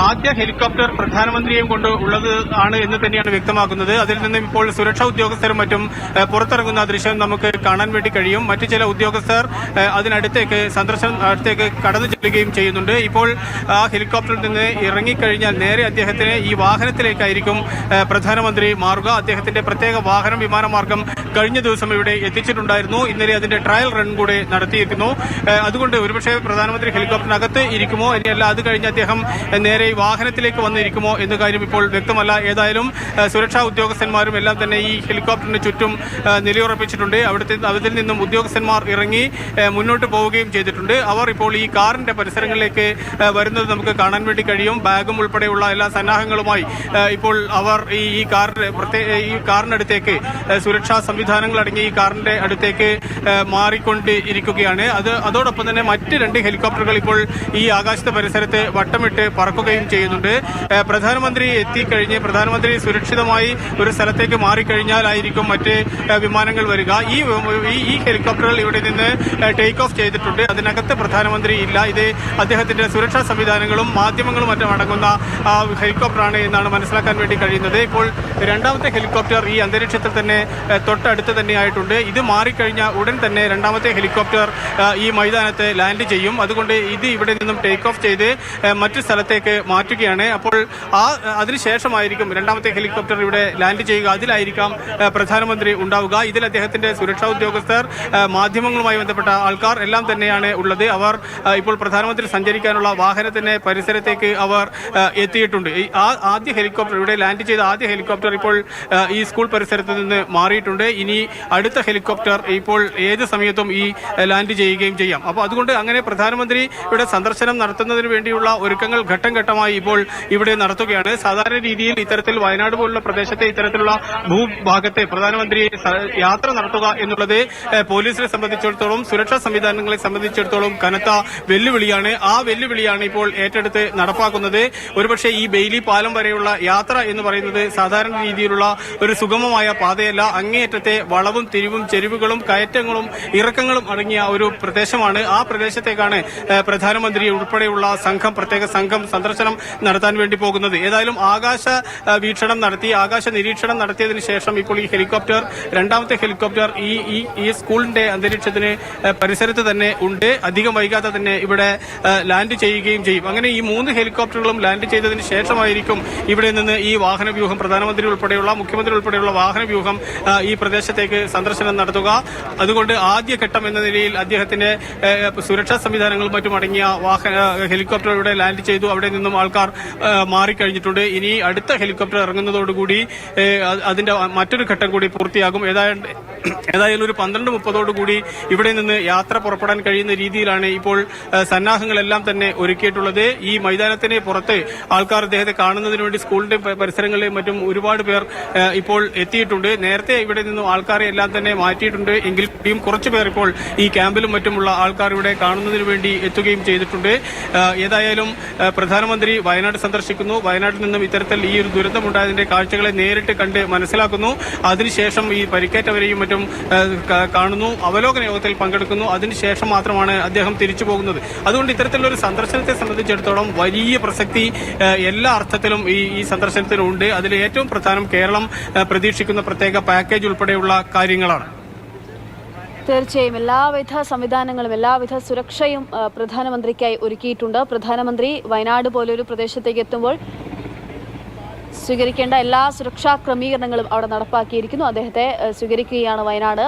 ആദ്യ ഹെലികോപ്റ്റർ പ്രധാനമന്ത്രിയെയും കൊണ്ട് ഉള്ളത് ആണ് എന്ന് തന്നെയാണ് വ്യക്തമാക്കുന്നത്. അതിൽ നിന്നും ഇപ്പോൾ സുരക്ഷാ ഉദ്യോഗസ്ഥരും മറ്റും പുറത്തിറങ്ങുന്ന ദൃശ്യം നമുക്ക് കാണാൻ വേണ്ടി കഴിയും. മറ്റു ചില ഉദ്യോഗസ്ഥർ അതിനടുത്തേക്ക് സന്ദർശനം അടുത്തേക്ക് കടന്നു ചെല്ലുകയും ചെയ്യുന്നുണ്ട്. ഇപ്പോൾ ആ ഹെലികോപ്റ്ററിൽ നിന്ന് ഇറങ്ങിക്കഴിഞ്ഞാൽ നേരെ അദ്ദേഹത്തിന് ഈ വാഹനത്തിലേക്കായിരിക്കും പ്രധാനമന്ത്രി മാറുക. അദ്ദേഹത്തിന്റെ പ്രത്യേക വാഹനം വിമാനമാർഗം കഴിഞ്ഞ ദിവസം ഇവിടെ എത്തിച്ചിട്ടുണ്ടായിരുന്നു. ഇന്നലെ അതിന്റെ ട്രയൽ റൺ കൂടെ നടത്തിയിരുന്നു അതുകൊണ്ട് ഒരുപക്ഷെ പ്രധാനമന്ത്രി ഹെലികോപ്റ്ററിനകത്ത് ഇരിക്കുമോ? ഇനിയല്ല അത് കഴിഞ്ഞ് അദ്ദേഹം നേരെ ഈ വാഹനത്തിലേക്ക് വന്നിരിക്കുമോ എന്ന കാര്യം ഇപ്പോൾ വ്യക്തമല്ല. ഏതായാലും സുരക്ഷാ ഉദ്യോഗസ്ഥന്മാരും എല്ലാം തന്നെ ഈ ഹെലികോപ്റ്ററിന് ചുറ്റും നിലയുറപ്പിച്ചിട്ടുണ്ട്. അവിടുത്തെ അതിൽ നിന്നും ഉദ്യോഗസ്ഥന്മാർ ഇറങ്ങി മുന്നോട്ട് പോവുകയും ചെയ്തിട്ടുണ്ട്. അവർ ഇപ്പോൾ ഈ കാറിന്റെ പരിസരങ്ങളിലേക്ക് വരുന്നത് നമുക്ക് കാണാൻ വേണ്ടി കഴിയും. ബാഗും ഉൾപ്പെടെയുള്ള എല്ലാ സന്നാഹങ്ങളുമായി ഇപ്പോൾ അവർ ഈ ഈ പ്രത്യേക ഈ കാറിനടുത്തേക്ക് സുരക്ഷാ സംവിധാനങ്ങൾ അടങ്ങിയ ഈ കാറിന്റെ അടുത്തേക്ക് മാറിക്കൊണ്ടിരിക്കുകയാണ്. അത് അതോടൊപ്പം തന്നെ മറ്റ് രണ്ട് ഹെലികോപ്റ്ററുകൾ ഇപ്പോൾ ഈ ആകാശത്തെ പരിസരത്ത് വട്ടമിട്ട് പറക്കുകയും ചെയ്യുന്നുണ്ട്. പ്രധാനമന്ത്രി എത്തിക്കഴിഞ്ഞ് പ്രധാനമന്ത്രി സുരക്ഷിതമായി ഒരു സ്ഥലത്തേക്ക് മാറിക്കഴിഞ്ഞാലായിരിക്കും മറ്റ് വിമാനങ്ങൾ വരിക. ഈ ഈ- ഹെലികോപ്റ്ററുകൾ ഇവിടെ നിന്ന് ടേക്ക് ഓഫ് ചെയ്തിട്ടുണ്ട്. അതിനകത്ത് പ്രധാനമന്ത്രി ഇല്ല. ഇത് അദ്ദേഹത്തിന്റെ സുരക്ഷാ സംവിധാനങ്ങളും മാധ്യമങ്ങളും മറ്റും അടങ്ങുന്ന ഹെലികോപ്റ്ററാണ് എന്നാണ് മനസ്സിലാക്കാൻ വേണ്ടി കഴിയുന്നത്. ഇപ്പോൾ രണ്ടാമത്തെ ഹെലികോപ്റ്റർ ഈ അന്തരീക്ഷത്തിൽ തന്നെ തൊട്ടടുത്ത് തന്നെയായിട്ടുണ്ട് ഇത് മാറിക്കഴിഞ്ഞ ഉടൻ തന്നെ രണ്ടാമത്തെ ഹെലികോപ്റ്റർ ഈ മൈതാനത്ത് ലാൻഡ് ചെയ്യും. അതുകൊണ്ട് ഇത് ഇവിടെ നിന്നും ടേക്ക് ഓഫ് ചെയ്ത് മറ്റു സ്ഥലത്തേക്ക് മാറ്റുകയാണ്. അപ്പോൾ ആ അതിനുശേഷമായിരിക്കും രണ്ടാമത്തെ ഹെലികോപ്റ്റർ ഇവിടെ ലാൻഡ് ചെയ്യുക. അതിലായിരിക്കാം പ്രധാനമന്ത്രി ഉണ്ടാവുക. ഇതിൽ അദ്ദേഹത്തിന്റെ സുരക്ഷാ ഉദ്യോഗസ്ഥർ മാധ്യമങ്ങളുമായി ബന്ധപ്പെട്ട ആൾക്കാർ എല്ലാം തന്നെയാണ് ഉള്ളത്. അവർ ഇപ്പോൾ പ്രധാനമന്ത്രി സഞ്ചരിക്കാനുള്ള വാഹനത്തിന്റെ പരിസരത്തേക്ക് അവർ എത്തിയിട്ടുണ്ട്. ആ- ആദ്യ ഹെലികോപ്റ്റർ ഇവിടെ ലാൻഡ് ചെയ്ത ആദ്യ ഹെലികോപ്റ്റർ ഇപ്പോൾ ഈ സ്കൂൾ പരിസരത്ത് നിന്ന് മാറിയിട്ടുണ്ട്. ഇനി അടുത്ത ഹെലികോപ്റ്റർ ഇപ്പോൾ ഏത് സമയത്തും ഈ ലാൻഡ് ചെയ്യുകയും ചെയ്യാം. അപ്പോൾ അതുകൊണ്ട് അങ്ങനെ പ്രധാനമന്ത്രി ഇവിടെ സന്ദർശനം നടത്തുന്നതിന് വേണ്ടിയുള്ള ഒരുക്കങ്ങൾ ഘട്ടം ഘട്ടമായി ഇപ്പോൾ ഇവിടെ നടത്തുകയാണ്. സാധാരണ രീതിയിൽ ഇത്തരത്തിൽ വയനാട് പോലുള്ള പ്രദേശത്തെ ഇത്തരത്തിലുള്ള ഭൂഭാഗത്തെ പ്രധാനമന്ത്രി യാത്ര നടത്തുക എന്നുള്ളത് പോലീസിനെ സംബന്ധിച്ചിടത്തോളം സുരക്ഷാ സംവിധാനങ്ങളെ സംബന്ധിച്ചിടത്തോളം കനത്ത വെല്ലുവിളിയാണ്. ആ വെല്ലുവിളിയാണ് ഇപ്പോൾ ഏറ്റെടുത്ത് നടപ്പാക്കുന്നത്. ഒരുപക്ഷെ ഈ ബെയിലി പാലം വരെയുള്ള യാത്ര എന്ന് പറയുന്നത് സാധാരണ രീതിയിലുള്ള ഒരു സുഗമമായ പാതയല്ല. അങ്ങേയറ്റത്തെ വളവും തിരിവും ചെരിവുകളും കയറ്റങ്ങളും ഇറക്കങ്ങളും അടങ്ങിയ ഒരു പ്രദേശമാണ്. ആ പ്രദേശത്തേക്കാണ് പ്രധാനമന്ത്രി ഉൾപ്പെടെയുള്ള സംഘം പ്രത്യേക സംഘം സന്ദർശനം നടത്താൻ വേണ്ടി പോകുന്നത്. ഏതായാലും ആകാശ വീക്ഷണം നടത്തി ആകാശ നിരീക്ഷണം നടത്തിയതിനു ശേഷം ഇപ്പോൾ ഈ ഹെലികോപ്റ്റർ രണ്ടാമത്തെ ഹെലികോപ്റ്റർ ഈ ഈ സ്കൂളിന്റെ അന്തരീക്ഷത്തിന് പരിസരത്ത് തന്നെ ഉണ്ട്. അധികം വൈകാതെ തന്നെ ഇവിടെ ലാൻഡ് ചെയ്യുകയും ചെയ്യും. അങ്ങനെ ഈ മൂന്ന് ഹെലികോപ്റ്ററുകളും ലാൻഡ് ചെയ്തതിന് ശേഷമായിരിക്കും ഇവിടെ നിന്ന് ഈ വാഹന വ്യൂഹം പ്രധാനമന്ത്രി ഉൾപ്പെടെയുള്ള മുഖ്യമന്ത്രി ഉൾപ്പെടെയുള്ള വാഹന വ്യൂഹം ഈ പ്രദേശത്തേക്ക് സന്ദർശനം നടത്തുക. അതുകൊണ്ട് ആദ്യഘട്ടം എന്ന നിലയിൽ അദ്ദേഹത്തിന്റെ സുരക്ഷാ സംവിധാനങ്ങളും മറ്റും അടങ്ങിയ വാഹന ഹെലികോപ്റ്റർ ഇവിടെ ലാൻഡ് ചെയ്തു. അവിടെ നിന്നും ആൾക്കാർ ഏഹ്, മാറിക്കഴിഞ്ഞിട്ടുണ്ട്. ഇനി അടുത്ത ഹെലികോപ്റ്റർ ഇറങ്ങുന്നതോടുകൂടി അതിന്റെ മറ്റൊരു ഘട്ടം കൂടി പൂർത്തിയാകും. ഏതായാലും ഏതായാലും ഒരു പന്ത്രണ്ട് മുപ്പതോടുകൂടി ഇവിടെ നിന്ന് യാത്ര പുറപ്പെടാൻ കഴിയുന്ന രീതിയിലാണ് ഇപ്പോൾ സന്നാഹങ്ങളെല്ലാം തന്നെ ഒരുക്കിയിട്ടുള്ളത്. ഈ മൈതാനത്തിന് പുറത്ത് ആൾക്കാർ അദ്ദേഹത്തെ കാണുന്നതിന് വേണ്ടി സ്കൂളിന്റെ പ- പരിസരങ്ങളിലെയും മറ്റും ഒരുപാട് പേർ ഇപ്പോൾ എത്തിയിട്ടുണ്ട്. നേരത്തെ ഇവിടെ നിന്നും ആൾക്കാരെ എല്ലാം തന്നെ മാറ്റിയിട്ടുണ്ട്. എങ്കിൽ കൂടിയും കുറച്ചു പേർ ഇപ്പോൾ ഈ ക്യാമ്പിലും മറ്റുമുള്ള ആൾക്കാർ ഇവിടെ കാണുന്നതിന് വേണ്ടി എത്തുകയും ചെയ്തിട്ടുണ്ട്. ഏതായാലും പ്രധാനമന്ത്രി വയനാട് സന്ദർശിക്കുന്നു. വയനാട്ടിൽ നിന്നും ഇത്തരത്തിൽ ഈ ഒരു ദുരന്തമുണ്ടായതിന്റെ കാഴ്ചകളെ നേരിട്ട് കണ്ട് മനസ്സിലാക്കുന്നു. അതിനുശേഷം ഈ പരിക്കേറ്റവരെയും മറ്റും കാണുന്നു അവലോകന യോഗത്തിൽ പങ്കെടുക്കുന്നു. അതിനുശേഷം മാത്രമാണ് അദ്ദേഹം തിരിച്ചു പോകുന്നത്. അതുകൊണ്ട് ഇത്തരത്തിലുള്ള ഒരു സന്ദർശനത്തെ സംബന്ധിച്ചിടത്തോളം വലിയ പ്രസക്തി എല്ലാ അർത്ഥത്തിലും ഈ ഈ സന്ദർശനത്തിലുണ്ട്. അതിൽ ഏറ്റവും പ്രധാനം കേരളം പ്രതീക്ഷിക്കുന്ന പ്രത്യേക പാക്കേജ് ഉൾപ്പെടെയുള്ള കാര്യങ്ങളാണ്. തീർച്ചയായും. എല്ലാവിധ സംവിധാനങ്ങളും എല്ലാവിധ സുരക്ഷയും പ്രധാനമന്ത്രിക്കായി ഒരുക്കിയിട്ടുണ്ട്. പ്രധാനമന്ത്രി വയനാട് പോലൊരു പ്രദേശത്തേക്ക് എത്തുമ്പോൾ സ്വീകരിക്കേണ്ട എല്ലാ സുരക്ഷാ ക്രമീകരണങ്ങളും അവിടെ നടപ്പാക്കിയിരിക്കുന്നു. അദ്ദേഹത്തെ സ്വീകരിക്കുകയാണ് വയനാട്.